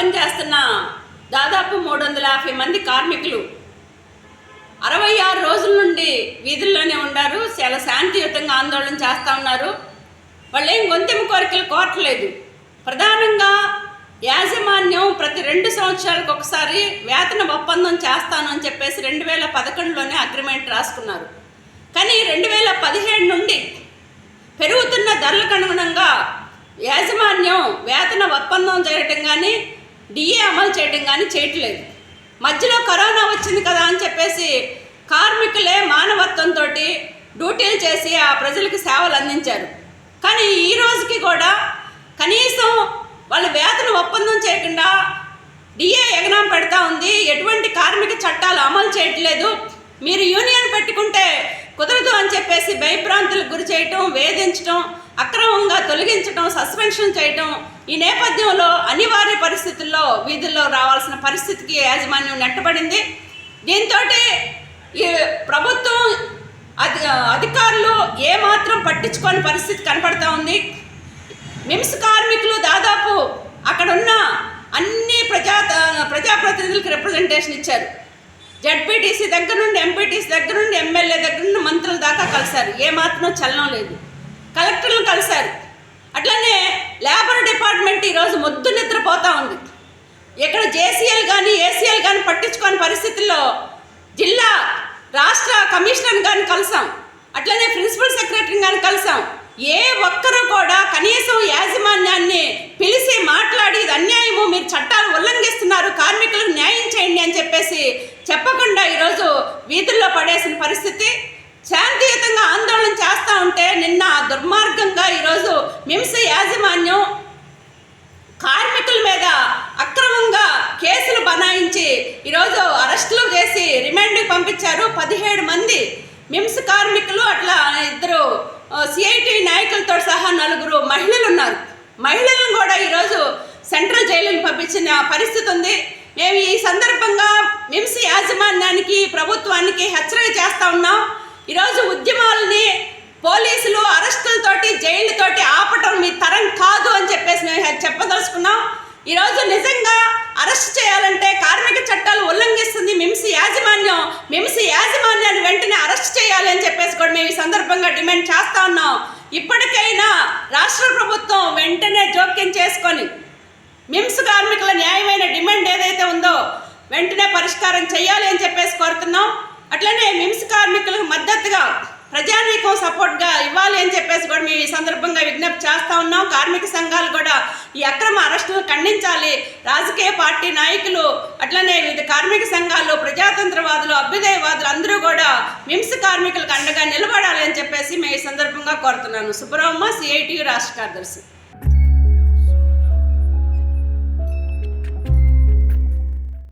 పనిచేస్తున్న దాదాపు మూడు వందల యాభై మంది కార్మికులు అరవై ఆరు రోజుల నుండి వీధుల్లోనే ఉన్నారు చాలా శాంతియుతంగా ఆందోళన చేస్తూ ఉన్నారు. వాళ్ళు ఏం గొంతెమ్మ కోరికలు కోరట్లేదు. ప్రధానంగా యాజమాన్యం ప్రతి రెండు సంవత్సరాలకు ఒకసారి వేతన ఒప్పందం చేస్తాను అని చెప్పేసి రెండు వేల పదకొండులోనే అగ్రిమెంట్ రాసుకున్నారు. కానీ రెండు వేల పదిహేడు నుండి పెరుగుతున్న ధరలకు అనుగుణంగా యాజమాన్యం వేతన ఒప్పందం చేయటం కానీ డిఏ అమలు చేయడం కానీ చేయట్లేదు. మధ్యలో కరోనా వచ్చింది కదా అని చెప్పేసి కార్మికులే మానవత్వంతో డ్యూటీలు చేసి ఆ ప్రజలకు సేవలు అందించారు. కానీ ఈ రోజుకి కూడా కనీసం వాళ్ళు వేతన ఒప్పందం చేయకుండా డిఏ ఎగనాం పెడతా ఉంది. ఎటువంటి కార్మిక చట్టాలు అమలు చేయట్లేదు. మీరు యూనియన్ పెట్టుకుంటే కుదరదు అని చెప్పేసి భయభ్రాంతులకు గురి చేయటం వేధించటం అక్రమంగా తొలగించటం సస్పెన్షన్ చేయటం ఈ నేపథ్యంలో అనివార్య పరిస్థితి వీధుల్లో రావాల్సిన పరిస్థితికి యాజమాన్యం నెట్టబడింది. దీంతో ఈ ప్రభుత్వం అధి అధికారులు ఏమాత్రం పట్టించుకోని పరిస్థితి కనపడతా ఉంది. మిమ్స్ కార్మికులు దాదాపు అక్కడ ఉన్న అన్ని ప్రజా ప్రజాప్రతినిధులకు రిప్రజెంటేషన్ ఇచ్చారు. జడ్పీటీసీ దగ్గర నుండి ఎంపీటీసీ దగ్గర నుండి ఎమ్మెల్యే దగ్గర నుండి మంత్రుల దాకా కలిశారు. ఏమాత్రం చలనం లేదు. కలెక్టర్లను కలిశారు. అట్లనే లేబర్ డిపార్ట్మెంట్ ఈరోజు మొద్దు నిద్రపోతూ ఉంది. జిల్లాను పట్టించుకోని పరిస్థితుల్లో జిల్లా రాష్ట్ర కమిషనర్ కానీ కలిసాం. అట్లనే ప్రిన్సిపల్ సెక్రటరీని కానీ కలిసాం. ఏ ఒక్కరూ కూడా కనీసం యాజమాన్యాన్ని పిలిచి మాట్లాడి ఇది అన్యాయము మీరు చట్టాలు ఉల్లంఘిస్తున్నారు కార్మికులకు న్యాయం చేయండి అని చెప్పేసి చెప్పకుండా ఈరోజు వీధుల్లో పడేసిన పరిస్థితి. శాంతియుతంగా ఆందోళన చేస్తూ ఉంటే నిన్న దుర్మార్గంగా ఈరోజు మింస యాజమాన్యం కార్మికుల మీద అక్రమంగా నుంచి ఈరోజు అరెస్టులు చేసి రిమాండ్కి పంపించారు పదిహేడు మంది మిమ్స్ కార్మికులు అట్లా ఇద్దరు సిఐటి నాయకులతో సహా నలుగురు మహిళలు ఉన్నారు. మహిళలను కూడా ఈరోజు సెంట్రల్ జైలుకి పంపించిన పరిస్థితి ఉంది. మేము ఈ సందర్భంగా మిమ్స్ యాజమాన్యానికి ప్రభుత్వానికి హెచ్చరిక చేస్తా ఉన్నాం. ఈరోజు ఉద్యమాలని పోలీసులు అరెస్టులతోటి జైలుతోటి ఆపటం మీ తరం కాదు అని చెప్పేసి మేము చెప్పదలుచుకున్నాం. ఈరోజు నిజంగా అరెస్ట్ చేయాలంటే కార్మిక చట్టాలు ఉల్లంఘిస్తుంది మిమ్స్ యాజమాన్యం మిమ్స్ యాజమాన్యాన్ని వెంటనే అరెస్ట్ చేయాలి అని చెప్పేసి కూడా మేము ఈ సందర్భంగా డిమాండ్ చేస్తా ఉన్నాం. ఇప్పటికైనా రాష్ట్ర ప్రభుత్వం వెంటనే జోక్యం చేసుకొని మిమ్స్ కార్మికుల న్యాయమైన డిమాండ్ ఏదైతే ఉందో వెంటనే పరిష్కారం చేయాలి అని చెప్పేసి కోరుతున్నాం. అట్లనే మిమ్స్ కార్మికులకు మద్దతుగా ప్రజానీకం సపోర్ట్గా ఇవ్వాలి అని చెప్పేసి కూడా మేము ఈ సందర్భంగా విజ్ఞప్తి చేస్తా ఉన్నాం. కార్మిక సంఘాలు కూడా ఈ అక్రమ అరెస్టులను ఖండించాలి. రాజకీయ పార్టీ నాయకులు అట్లనే వివిధ కార్మిక సంఘాలు ప్రజాతంత్రవాదులు అభ్యుదయవాదులు అందరూ కూడా మిమ్స్ కార్మికులకు అండగా నిలబడాలి అని చెప్పేసి మేము ఈ సందర్భంగా కోరుతున్నాను. సుబ్రహ్మ సిఐటియు రాష్ట్ర కార్యదర్శి.